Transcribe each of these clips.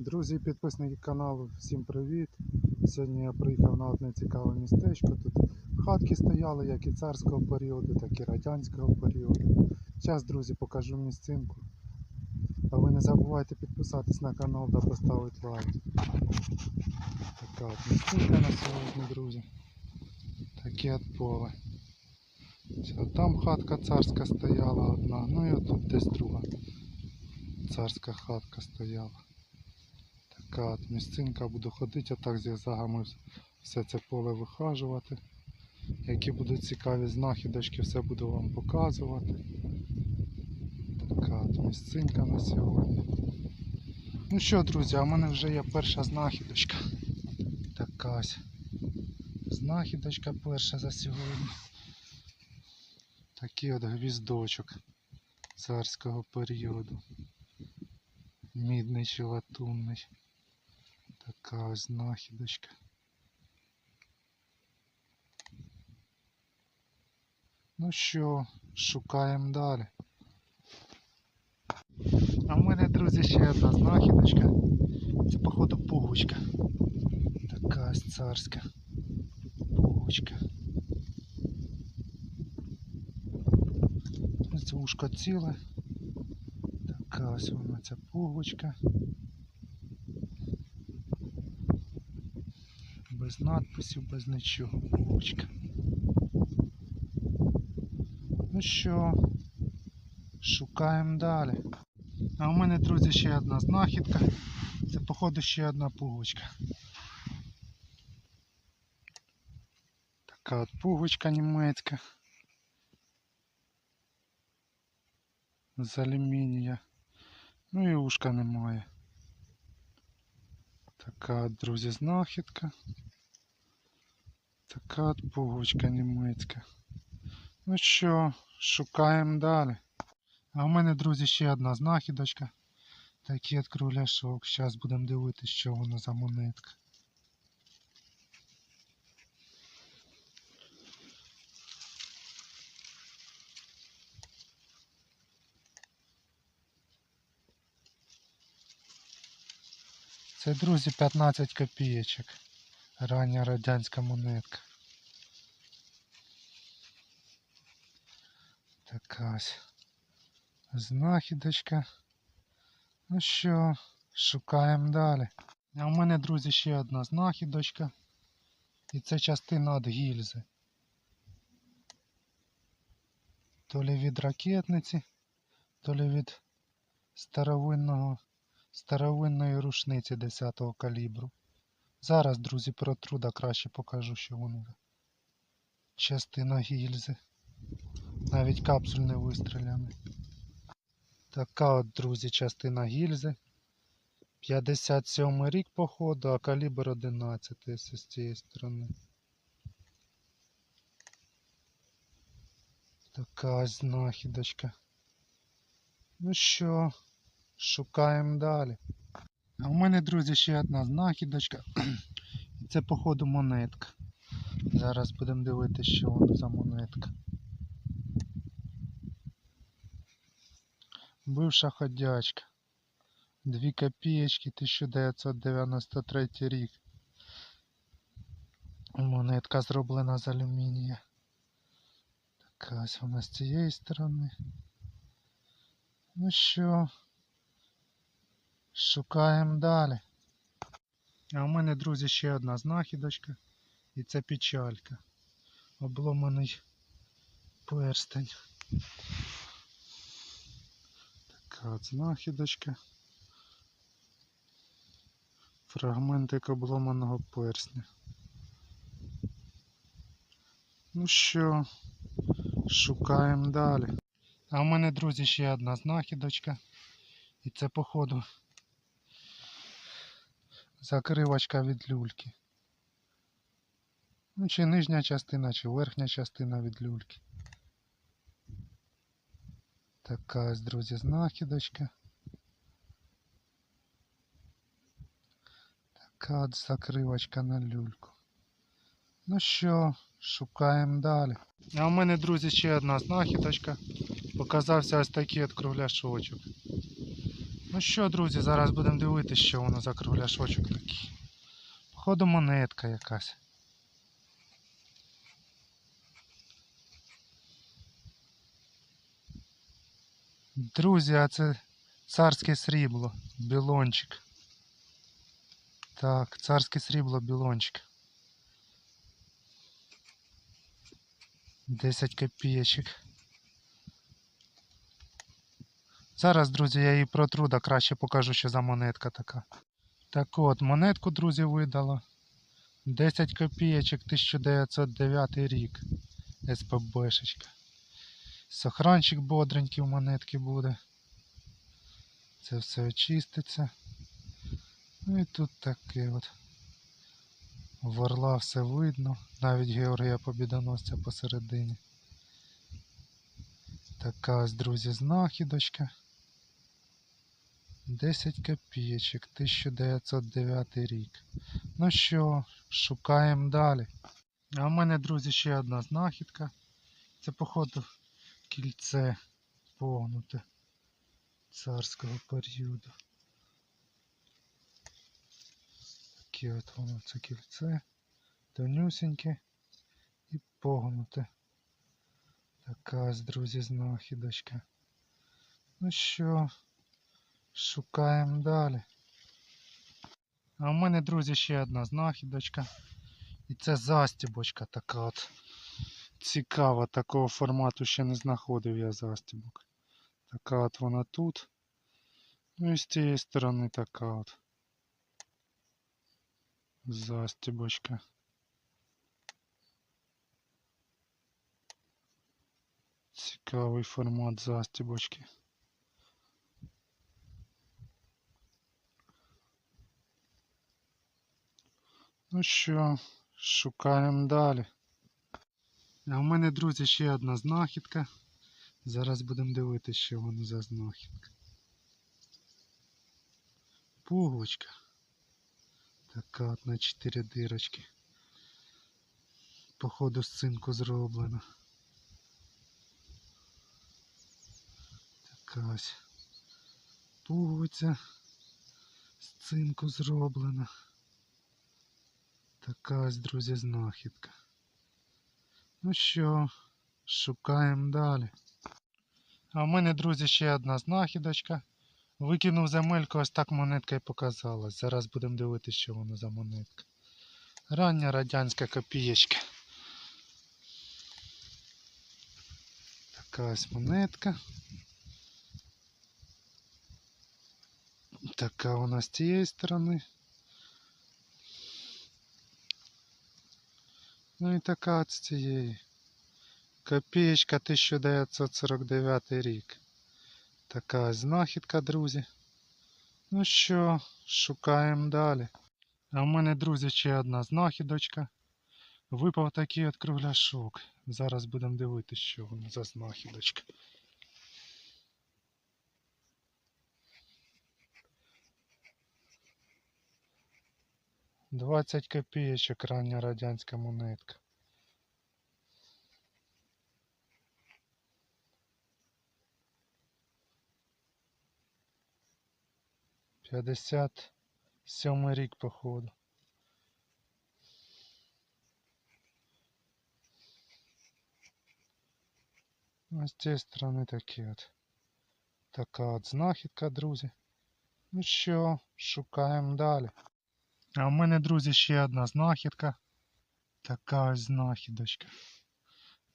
Друзі, підписники каналу, всім привіт! Сьогодні я приїхав на одне цікаве містечко. Тут хатки стояли як і царського періоду, так і радянського періоду. Зараз, друзі, покажу місцинку. А ви не забувайте підписатись на канал та поставити лайк. Така от місцинка на сьогодні, друзі. Таке от поле. Там хатка царська стояла одна, ну і отут десь друга царська хатка стояла. Така от місцинка, буду ходити отак зігзагами все це поле вихажувати. Які будуть цікаві знахідочки, все буду вам показувати. Така от місцинка на сьогодні. Ну що, друзі, а в мене вже є перша знахідочка. Така ось. Знахідочка перша за сьогодні. Такий от гвіздочок царського періоду. Мідний чи латунний. Така ось знахідочка. Ну що, шукаємо далі. А в мене, друзі, ще одна знахідочка. Це, походу, пугучка. Така ось царська. Пугучка. Це ушко ціле. Така ось вона ця пугучка. Без надписів, без нічого. Пугучка. Ну що, шукаємо далі. А у мене, друзі, ще одна знахідка. Це, походу, ще одна пугучка. Така от пугучка німецька. З алюмінія. Ну і ушка немає. Така друзі, знахідка. Така от німецька. Ну що, шукаємо далі. А у мене, друзі, ще одна знахідочка. Такий кругляшок. Зараз будемо дивитися, що воно за монетка. Це, друзі, 15 копійочок. Рання радянська монетка. Така ось знахідочка. Ну що, шукаємо далі. А у мене, друзі, ще одна знахідочка. І це частина від гільзи. То лі від ракетниці, то лі від старовинного, старовинної рушниці 10-го калібру. Зараз, друзі, протру да краще покажу, що воно. Частина гільзи. Навіть капсуль не вистріляний. Така от, друзі, частина гільзи. 57 рік походу, а калібр 11 з цієї сторони. Така знахідочка. Ну що, шукаємо далі. А в мене, друзі, ще одна знахідочка. Це, походу, монетка. Зараз будемо дивитися, що воно за монетка. Бивша ходячка. Дві копієчки 1993 рік. Монетка зроблена з алюмінія. Така ось вона з цієї сторони. Ну що, шукаємо далі. А у мене, друзі, ще одна знахідочка. І це печалька. Обломаний перстень. Така знахідочка. Фрагментик обломаного персня. Ну що, шукаємо далі. А у мене, друзі, ще одна знахідочка. І це, походу, закривочка від люльки. Ну, чи нижня частина, чи верхня частина від люльки. Така ось, друзі, знахідочка. Така от закривочка на люльку. Ну що, шукаємо далі. А у мене, друзі, ще одна знахідочка. Показався ось такий от кругляшочок. Ну що, друзі, зараз будемо дивитися, що воно за кругляшочок такий. Походу монетка якась. Друзі, а це царське срібло, білончик. Так, царське срібло, білончик. 10 копійочок. Зараз, друзі, я її протру, да краще покажу, що за монетка така. Так от, монетку, друзі, видало. 10 копійочок 1909 рік. СПБшечка. Сохранчик бодренький в монетки буде. Це все очиститься. Ну і тут таке от. В все видно. Навіть Георгія Побідоносця посередині. Така ось, друзі, знахідочка. 10 копійочок, 1909 рік. Ну що, шукаємо далі. А в мене, друзі, ще одна знахідка. Це, походу, кільце погнуте царського періоду. Таке от воно це кільце. Тонюсеньке і погнуте. Така друзі, знахідочка. Ну що, шукаємо далі. А в мене, друзі, ще одна знахідочка. І це застібочка така от. Цікава, такого формату ще не знаходив я застібок. Така от вона тут. Ну і з цієї сторони така от. Застібочка. Цікавий формат застібочки. Ну що, шукаємо далі. А в мене, друзі, ще одна знахідка. Зараз будемо дивитися, що воно за знахідка. Пуговочка. Така от на 4 дирочки. Походу з цинку зроблена. Така ось пуговиця з цинку зроблена. Така ось, друзі, знахідка. Ну що, шукаємо далі. А в мене, друзі, ще одна знахідочка. Викинув земельку, ось так монетка і показалась. Зараз будемо дивитися, що воно за монетка. Рання радянська копієчка. Така ось монетка. Така вона з цієї сторони. Ну і така з цієї. Копієчка 1949 рік. Така знахідка, друзі. Ну що, шукаємо далі. А в мене, друзі, ще одна знахідочка. Випав такий от кругляшок. Зараз будемо дивитися, що воно за знахідочка. Двадцять копійочок рання радянська монетка. П'ятдесят сьомий рік, походу. А з цієї сторони такі от. Така от знахідка, друзі. Ну що, шукаємо далі. А в мене, друзі, ще одна знахідка. Така ось знахідочка.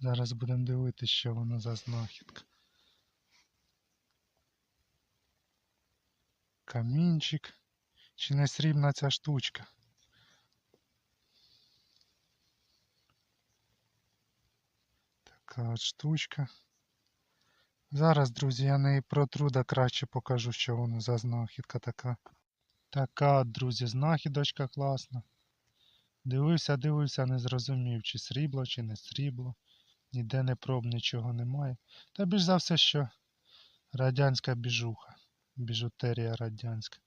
Зараз будемо дивитися, що вона за знахідка. Камінчик. Чи не срібна ця штучка? Така от штучка. Зараз, друзі, я неї протру, да краще покажу, що воно за знахідка така. Така, друзі, знахідочка класна. Дивився, дивився, не зрозумів, чи срібло, чи не срібло. Ніде не проб, нічого немає. Та більш за все, що радянська біжуха, біжутерія радянська.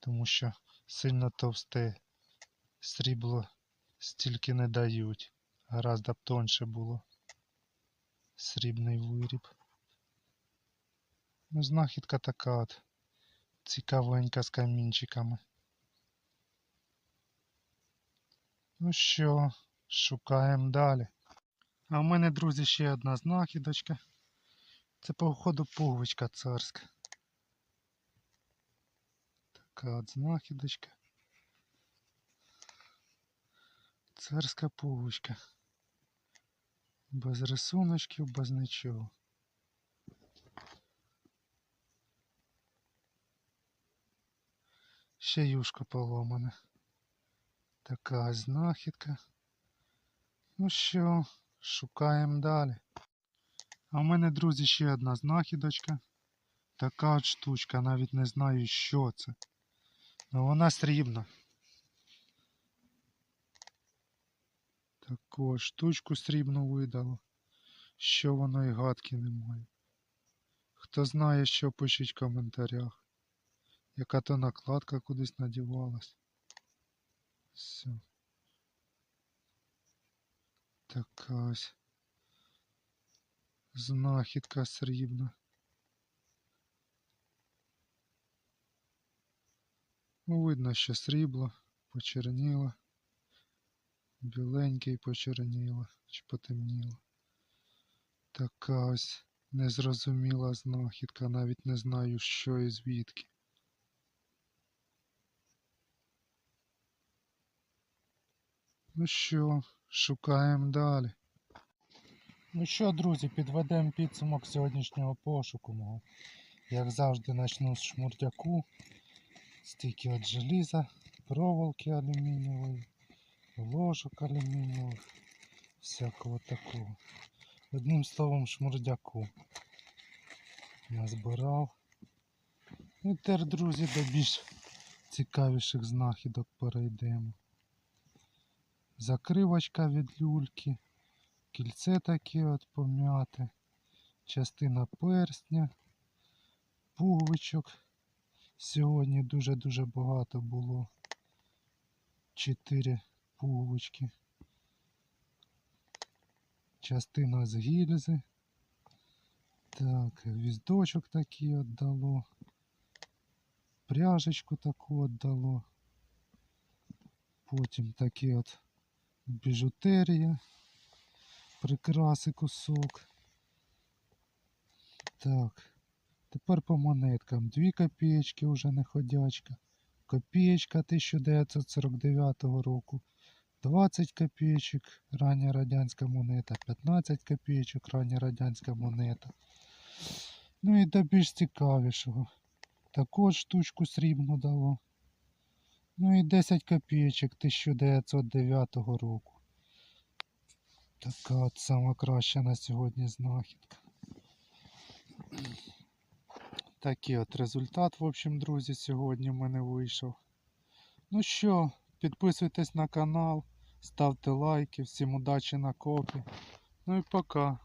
Тому що сильно товсте срібло стільки не дають. Гораздо б тонше було. Срібний виріб. Ну, знахідка така от. Цікавенька з камінчиками. Ну що, шукаємо далі. А в мене, друзі, ще одна знахідочка. Це, походу, пуговичка царська. Така от знахідочка. Царська пуговичка. Без рисуночків, без нічого. Ще юшка поломана. Така знахідка. Ну що, шукаємо далі. А в мене, друзі, ще одна знахідочка. Така от штучка, навіть не знаю, що це. Ну вона срібна. Таку штучку срібну видало. Що воно і гадки немає. Хто знає, що пишіть в коментарях. Яка то накладка кудись надівалась. Все. Така ось знахідка срібна. Ну, видно, що срібло почерніло. Біленьке і почерніло, чи потемніло. Така ось незрозуміла знахідка, навіть не знаю, що і звідки. Ну що, шукаємо далі. Ну що, друзі, підведемо підсумок сьогоднішнього пошуку мого. Як завжди, почну з шмурдяку. Стільки от желіза, проволоки алюмінієвої, ложок алюмінієвих, всякого такого. Одним словом, шмурдяку назбирав. І тепер, друзі, до більш цікавіших знахідок перейдемо. Закривочка від люльки, кільце таке от пом'яте, частина перстня, пуговичок. Сьогодні дуже-дуже багато було. Чотири пуговички. Частина з гільзи. Так, віздочок такий от дало. Пряжечку таку от дало. Потім такі от біжутерія, прикраси кусок. Так, тепер по монеткам. Дві копієчки вже не ходячка. Копієчка 1949 року. 20 копійочок рання радянська монета, 15 копійочок рання радянська монета. Ну і до більш цікавішого. Також штучку срібну дало. Ну і 10 копійочок 1909 року. Така от сама краща на сьогодні знахідка. Такий от результат, в общем, друзі, сьогодні в мене вийшов. Ну що, підписуйтесь на канал, ставте лайки, всім удачі на копі. Ну і пока.